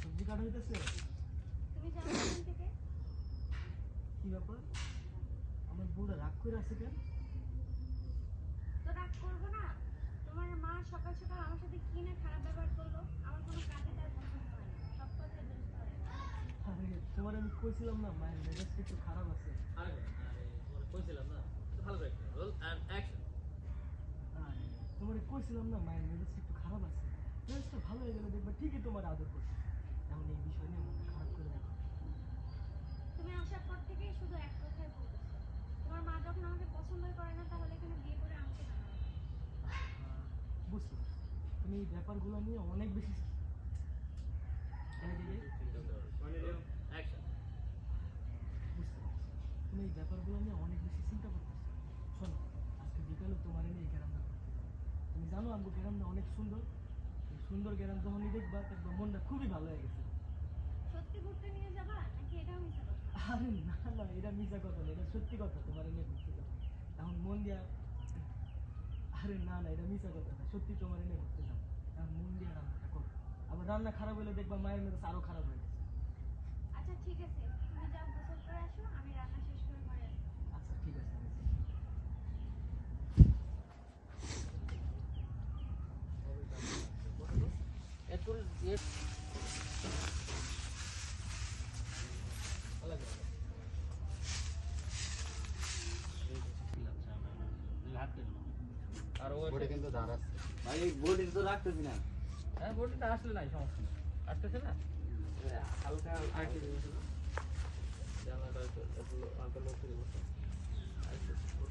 সবজি কাটা হইতেছে? তুমি যাও থেকে? কি ব্যাপার? আমার বউটা রাগ করে আছে কেন? তো রাগ করব না। তোমার মা সকাল সকাল আমার সাথে কি না খারাপ ব্যবহার করল আমার কোনো কাজে তার পছন্দ হয় না। সব কথাই দোষ করে আরে তোমার আমি কইছিলাম না মায়ের মেজাজটা একটু খারাপ আছে? আরে আরে তোমার কইছিলাম না। ভালো করে রোল এন্ড অ্যাকশন তোমার কইছিলাম না মায়ের মেজাজটা একটু খারাপ আছে? মেজাজটা ভালো হয়ে গেলে দেখবে ঠিকই তোমার আদর করছে। এমন এই বিষয় নিয়ে মনটা খারাপ করে দেখো। তুমি আসার পর থেকেই শুধু এক কথাই বলতেছো। তোমার মা যখন আমাকে পছন্দই করে না তাহলে এখানে বিয়ে করে আনছো কেন আহ, তুমি এই ব্যাপারগুলো নিয়ে অনেক বেশি পারছি। তুমি এই ব্যাপারগুলো নিয়ে অনেক বেশি চিন্তা করতেছো। শোনো আজকে বিকালে তোমার নিয়ে এই গ্রামটা তুমি জানো আমগো গ্রামটা অনেক সুন্দর। সুন্দর গ্রাম যখনই দেখবা দেখবা মনটা খুবই ভালো হয়ে গেছে। ঘুরতে নিয়ে যাবা? নাকি এটাও মিশা কথা? আরে না না এটা মিশা কথা না এটা সত্যি কথা তোমার নিয়ে ঘুরতে যাব। এখন মন দিয়া আরে না না এটা মিশা কথা না সত্যি তোমার নিয়ে ঘুরতে যাব। এখন মন দিয়ে রান্নাটা করো। আবার রান্না খারাপ হলে দেখবা মায়ের মেজাজ আরও খারাপ হয়ে গেছে। আচ্ছা ঠিক আছে। তুমি যাও গোসল করে আসো আমি রান্না শেষ করে ঘরে আসব। আচ্ছা ঠিক আছে আমি যাই। একটু ইয়ে আর ও বডি ভাই বডি তো রাখতেছি না হ্যাঁ বডিটা আসলে নাই সমস্যা নেই আসতেছে না হালকা আর কি জানাটা লোক করে বসো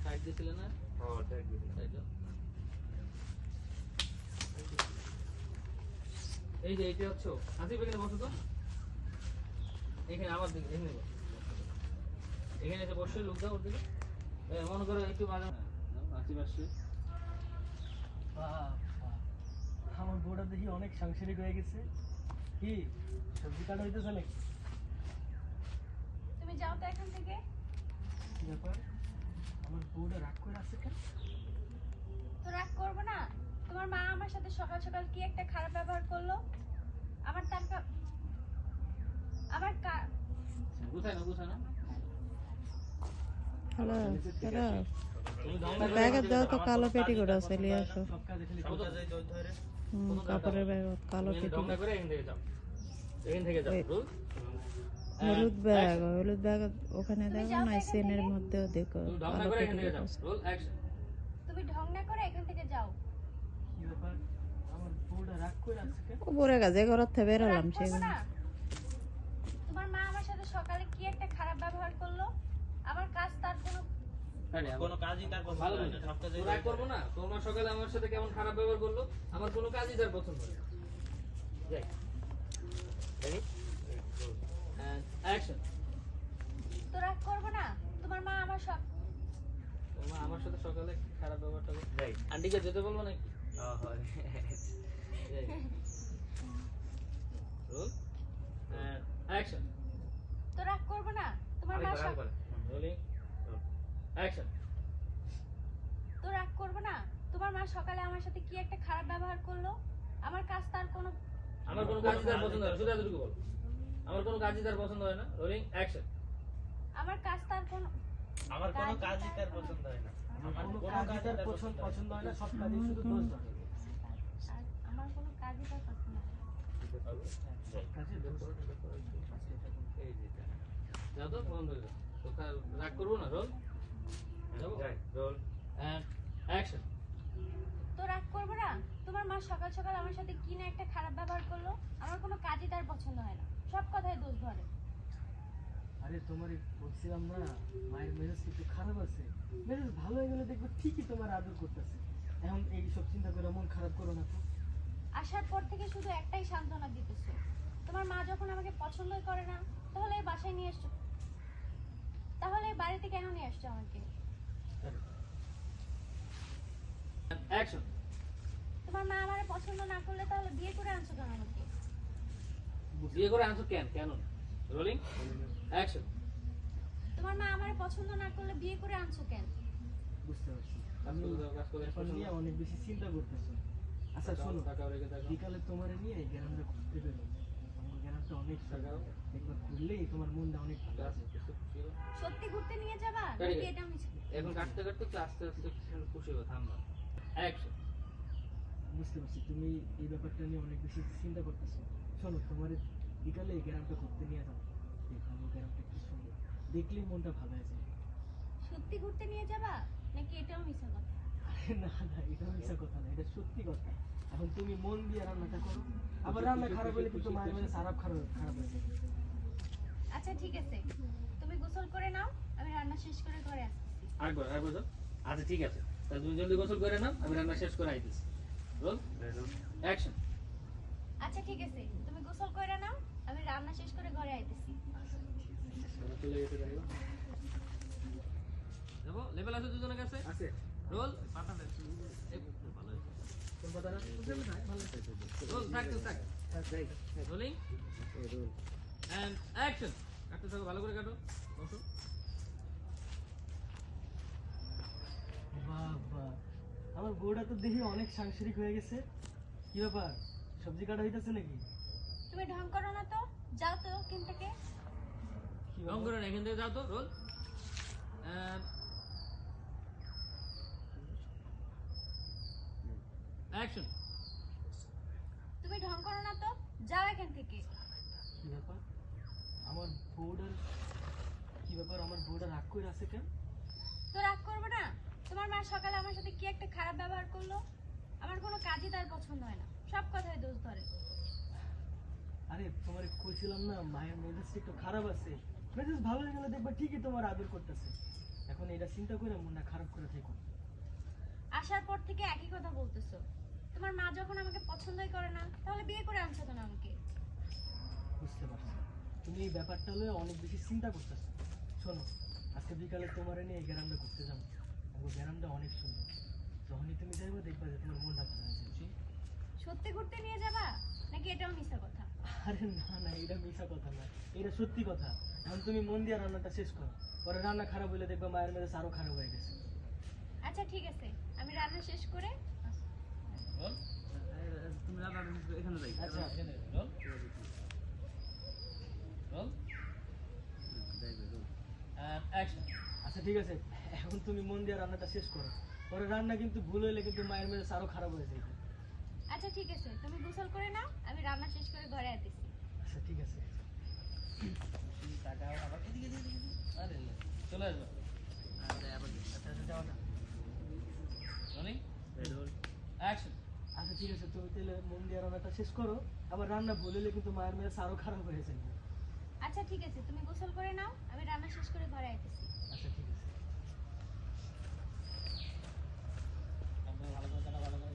সাইড দিয়েছিলে না সাইড দাও। এই যে, এইটা হচ্ছে হাসি এখানে বসো তো এখানে আমার দিকে এখানে এখানে এসে বসে, লোক দাও ওর দিকে মনে করো একটু মাঝে হাসি পাশে। আমার বউটা দেখি অনেক সাংসারিক হয়ে গেছে। কি সবজি কাটা হইতেছে নাকি? তুমি যাও তো এখান থেকে। ব্যাপার? আমার বউটা রাগ করে আছে কেন? তো রাগ করব না। তোমার মা আমার সাথে সকাল সকাল কি একটা খারাপ ব্যবহার করল? আমার তার আমার কা- না গুছায় না? Hello hello. ব্যাগের দাও তো কালো পেটিকোট আছে নিয়ে আসো। কাপড়ের ব্যাগ কালো তুমি ঢং পেটিকোট। না করে এখান থেকে যাও। এখান থেকে যাও ওই- রুল হলুদ ব্যাগ হলুদ ব্যাগ ওখানে দেখো না সেনের মধ্যেও দেখো তুমি ঢং না কালো করে থেকে আছে। তুমি ঢং না করে এখান থেকে যাও। কি ব্যাপার? আমার বউটা রাগ করে ঘর থেকে বেরোলাম রাগ করব সেগুলো না? তোমার মা আমার সাথে সকালে কি একটা খারাপ ব্যবহার করল আমার কাজ তার কোনো কোনো কাজই তার পছন্দ হয় না সব কাজে রাগ করব না? তোমার সকালে আমার সাথে কেমন খারাপ ব্যবহার করল? আমার কোনো কাজই তার পছন্দ হয় না। যাই। অ্যাকশন তো রাগ করব না? তোমার মা আমার সব তোমার আমার সাথে সকালে খারাপ ব্যবহারটা করল? আন্টিকে যেতে বলব নাকি? হয়। রোল অ্যাকশন তো রাগ করব না? তোমার মা সব অ্যাকশন তো রাগ করব না? তোমার মা সকালে আমার সাথে কি একটা খারাপ ব্যবহার করল? আমার কাজ তার কোনো আমার কোনো কাজই তার পছন্দ হয় না। শুধু এতটুকু বলো। আমার কোনো কাজই তার পছন্দ হয় না। রোলিং অ্যাকশন আমার কাজ তার কোনো আমার কোনো কাজই তার পছন্দ হয় না। আমার কোনো কাজই তার পছন্দ পছন্দ হয় না সব কাজে শুধু দোষ ধরে। আমার কোনো কাজই তার পছন্দ হয় না। যাও তো বন্ধ। রাগ করব না রোল? যাই রোল অ্যান্ড অ্যাকশন তো রাগ করব না? তোমার মা সকাল সকাল আমার সাথে কি না একটা খারাপ ব্যবহার করল? আমার কোনো কাজই তার পছন্দ হয় না। সব কথাই দোষ ধরে। আরে তোমার বলছিলাম না মায়ের মেজাজ একটু খারাপ আছে? মেজাজ ভালো হয়ে গেলে দেখবে ঠিকই তোমার আদর করতেছে। এখন এই সব চিন্তা করে মন খারাপ করো না তো। আসার পর থেকে শুধু একটাই সান্ত্বনা দিতেছো। তোমার মা যখন আমাকে পছন্দই করে না তাহলে এই বাসায় নিয়ে এসছো। তাহলে বাড়িতে কেন নিয়ে আসছো আমাকে? অ্যাকশন তোমার মা আমার পছন্দ না করলে তাহলে বিয়ে করে আনছো কেন আমাকে? বিয়ে করে আনছো কেন? কেন? রোলিং অ্যাকশন তোমার মা আমার পছন্দ না করলে বিয়ে করে আনছো কেন? বুঝতে পারছি। আমি নিয়ে অনেক বেশি চিন্তা করতেছো। আচ্ছা শোনো। বিকালে তোমার নিয়ে এই গ্রামটা ঘুরতে বেরো অনেক সুন্দর একবার ঘুরলেই তোমার মনটা অনেক ভালো আছে। সত্যি ঘুরতে নিয়ে যাবা? নাকি এটা মিছে এখন কাটতে কাটতে একটু আস্তে আস্তে খুশি হবে থামবা অ্যাকশন। বুঝতে পারছি তুমি এই ব্যাপারটা নিয়ে অনেক বেশি চিন্তা করতেছো। শোনো তোমার বিকালে এই গ্রামটা ঘুরতে নিয়ে যাও। দেখো এই গ্রামটা কি সুন্দর। দেখলেই মনটা ভালো আছে সত্যি ঘুরতে নিয়ে যাবা? নাকি এটাও মিছে কথা না না এটা মিশা কথা না এটা সত্যি কথা। এখন তুমি মন দিয়ে রান্নাটা করো। আবার রান্না খারাপ হলে কিন্তু মায়ের মানে খারাপ খারাপ খারাপ হয়ে যাবে। আচ্ছা ঠিক আছে। তুমি গোসল করে নাও আমি রান্না শেষ করে ঘরে আসছি আরেকবার আরেকবার আচ্ছা ঠিক আছে। তাহলে তুমি জলদি গোসল করে নাও আমি রান্না শেষ করে আইতেছি। রোল অ্যাকশন আচ্ছা ঠিক আছে। তুমি গোসল করে নাও আমি রান্না শেষ করে ঘরে আইতেছি। চলে যাব? লেভেল আছে দুজনের কাছে? আছে। রোল রোল থাক রোলিং এন্ড অ্যাকশন কাটতে থাকো ভালো করে কাটো। বসো। আমার বউটা তো দেখি অনেক সাংসারিক হয়ে গেছে। কি ব্যাপার? সবজি কাটা হইতাছে নাকি? তুমি ঢং করো না তো যাও তো কিন থেকে। কি রং ব্যাপার? করে না, এখান থেকে যাও তো রোল। অ্যাকশন তুমি ঢং করো না তো যাও এখান থেকে। কি ব্যাপার? আমার বউটার কি ব্যাপার? আমার বউটা রাগ করে আছে কেন? তো রাগ করবে না। তোমার মা সকালে আমার সাথে কি একটা খারাপ ব্যবহার করল? আমার কোনো কাজই তার পছন্দ হয় না। সব কথায় দোষ ধরে। আরে তোমার কইছিলাম না মায়ের মেজাজটা একটু খারাপ আছে। মেজাজ ভালো হয়ে গেলে দেখবা ঠিকই তোমার আদর করতেছে। এখন এটা চিন্তা করে মনটা খারাপ করে থেকো। আসার পর থেকে একই কথা বলতেছো। তোমার মা যখন আমাকে পছন্দই করে না তাহলে বিয়ে করে আনছো কেন আমাকে? বুঝতে পারছি। তুমি এই ব্যাপারটা হলে অনেক বেশি চিন্তা করতেছো। শোনো আজকে বিকালে তোমার নিয়ে এই গ্রামটা ঘুরতে যাব। আমার গ্রামটা অনেক সুন্দর। যখনই তুমি যাইবো দেখবা যে তোমার মনটা ভালো বুঝছি সত্যি ঘুরতে নিয়ে যাবা? নাকি এটাও মিথ্যা কথা? আরে না না এটা মিশা কথা না। এটা সত্যি কথা। এখন তুমি মন দিয়ে রান্নাটা শেষ করো। পরে রান্না খারাপ হলে দেখবা মায়ের মেজাজ আরও খারাপ হয়ে গেছে। আচ্ছা ঠিক আছে। আমি রান্না শেষ করে। রোল তুমি রান্না এখানে যাই আচ্ছা। রোল রোল আচ্ছা ঠিক আছে। এখন তুমি মন দিয়ে রান্নাটা শেষ করো। পরে রান্না কিন্তু ভুল হইলে কিন্তু মায়ের মেজাজ আরও খারাপ হয়ে যায় আচ্ছা ঠিক আছে। তুমি গোসল করে নাও আমি রান্না শেষ করে ঘরে আসতেছি। আচ্ছা ঠিক আছে। টাকা আবার। এদিকে এদিকে এদিকে। আরে চলে আসব। আচ্ছা আবার আচ্ছা যাও না ঠিক আছে তুমি তাহলে মন দিয়ে রান্নাটা শেষ করো। আবার রান্না ভুলে কিন্তু মায়ের মেয়ে আরও খারাপ হয়ে যাবে আচ্ছা ঠিক আছে তুমি গোসল করে নাও আমি রান্না শেষ করে ঘরে আইতেছি। আচ্ছা ঠিক আছে। ভালো করে ভালো করে